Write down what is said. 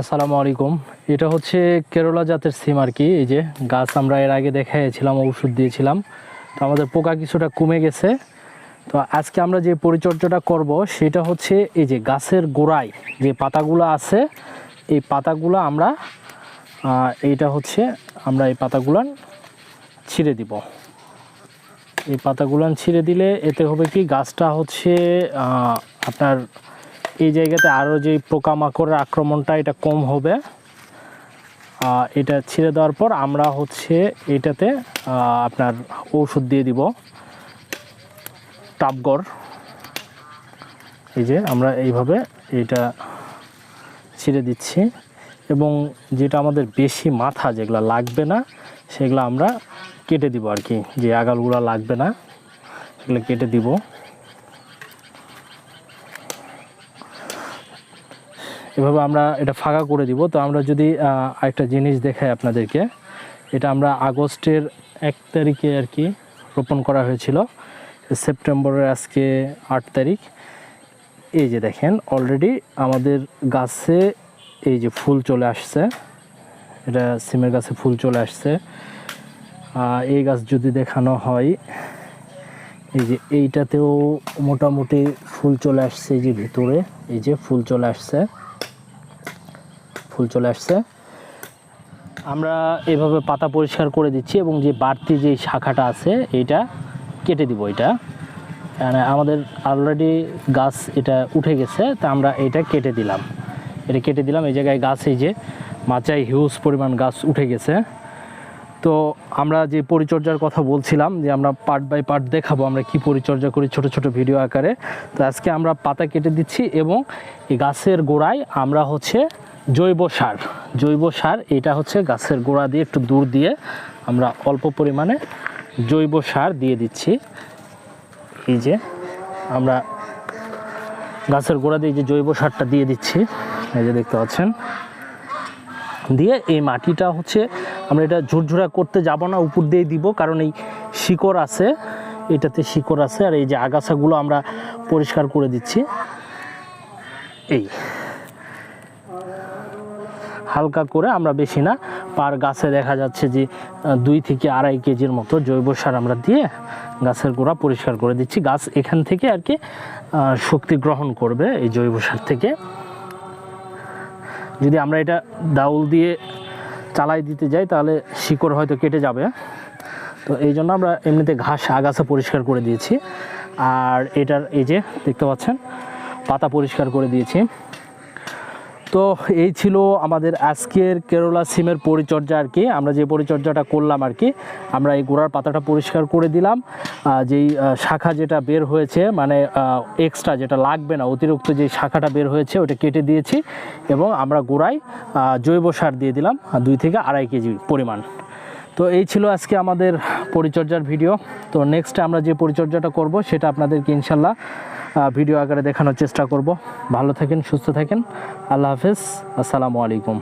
আসসালামু আলাইকুম। এটা হচ্ছে কেরলা জাতের সিম আর কি, এই যে গাছ আমরা এর আগে দেখাইছিলাম, ওষুধ দিয়েছিলাম। তো আমাদের পোকা কিছুটা কমে গেছে। তো আজকে আমরা যে পরিচর্যাটা করব, সেটা হচ্ছে এই যে গাছের গোড়ায় যে পাতাগুলো আছে, এই পাতাগুলো আমরা এইটা হচ্ছে আমরা এই পাতাগুলান ছিঁড়ে দিব। এই পাতাগুলান ছিঁড়ে দিলে এতে হবে কি, গাছটা হচ্ছে আপনার এই জায়গাতে আরও যে পোকামাকড়ের আক্রমণটা, এটা কম হবে। এটা ছিঁড়ে দেওয়ার পর আমরা হচ্ছে এটাতে আপনার ঔষধ দিয়ে দিব। টাপগড় এই যে আমরা এইভাবে এটা ছিঁড়ে দিচ্ছি। এবং যেটা আমাদের বেশি মাথা, যেগুলো লাগবে না, সেগুলো আমরা কেটে দিব আর কি। যে আগালগুলো লাগবে না, সেগুলো কেটে দিব। এভাবে আমরা এটা ফাঁকা করে দিব। তো আমরা যদি আরেকটা জিনিস দেখাই আপনাদেরকে, এটা আমরা আগস্টের এক তারিখে আর কি রোপণ করা হয়েছিল। সেপ্টেম্বরের আজকে আট তারিখ। এই যে দেখেন অলরেডি আমাদের গাছে এই যে ফুল চলে আসছে। এটা সিমের গাছে ফুল চলে আসছে। এই গাছ যদি দেখানো হয়, এই যে এইটাতেও মোটামুটি ফুল চলে আসছে এই যে ভিতরে, এই যে ফুল চলে আসছে। ফুল চলে আসছে। আমরা এভাবে পাতা পরিষ্কার করে দিচ্ছি এবং যে বাড়তি যে শাখাটা আছে, এইটা কেটে দিব এটা। মানে আমাদের অলরেডি গাছ এটা উঠে গেছে, তা আমরা এটা কেটে দিলাম। এটা কেটে দিলাম, এই জায়গায় গাছ, এই যে মাচায় হিউজ পরিমাণ গাছ উঠে গেছে। তো আমরা যে পরিচর্যার কথা বলছিলাম, যে আমরা পার্ট বাই পার্ট দেখাবো আমরা কি পরিচর্যা করি ছোট ছোট ভিডিও আকারে। তো আজকে আমরা পাতা কেটে দিচ্ছি এবং এই গাছের গোড়ায় আমরা হচ্ছে জৈব সার। জৈব সার, এটা হচ্ছে গাছের গোড়া দিয়ে একটু দূর দিয়ে আমরা অল্প পরিমাণে জৈব সার দিয়ে দিচ্ছি। এই যে আমরা গাছের গোড়া দিয়ে যে জৈব সারটা দিয়ে দিচ্ছি, এই যে দেখতে পাচ্ছেন। দিয়ে এই মাটিটা হচ্ছে আমরা এটা ঝুরঝুরা করতে যাব না, উপর দিয়ে দিব, কারণ এই শিকড় আছে, এটাতে শিকড় আছে, আর এই যে আগাছাগুলো আমরা পরিষ্কার করে দিচ্ছি। এই। হালকা করে আমরা বেশি না। পার গাছে দেখা যাচ্ছে যে দুই থেকে আড়াই কেজির মতো জৈব সার আমরা দিয়ে গাছের গোড়া পরিষ্কার করে দিচ্ছি। গাছ এখান থেকে আর কি শক্তি গ্রহণ করবে এই জৈব সার থেকে। যদি আমরা এটা ডাউল দিয়ে চালাই দিতে যাই, তাহলে শিকড় হয়তো কেটে যাবে। তো এই জন্য আমরা এমনিতে ঘাস আগাছা পরিষ্কার করে দিয়েছি। আর এটার এই যে, দেখতে পাচ্ছেন, পাতা পরিষ্কার করে দিয়েছি। তো এই ছিল আমাদের আজকের কেরলা সিমের পরিচর্যা আর কি। আমরা যে পরিচর্যাটা করলাম আর কি, আমরা এই গোড়ার পাতাটা পরিষ্কার করে দিলাম। যেই শাখা যেটা বের হয়েছে মানে এক্সট্রা যেটা লাগবে না, অতিরিক্ত যে শাখাটা বের হয়েছে, ওটা কেটে দিয়েছি এবং আমরা গোড়ায় জৈব সার দিয়ে দিলাম দুই থেকে আড়াই কেজি পরিমাণ। তো এই ছিল আজকে আমাদের পরিচর্যার ভিডিও। তো নেক্সট আমরা যে পরিচর্যাটা করব, সেটা আপনাদেরকে ইনশাল্লাহ ভিডিও আকারে দেখানোর চেষ্টা করব। ভালো থাকেন সুস্থ থাকেন। আল্লাহ হাফেজ। আসসালামু আলাইকুম।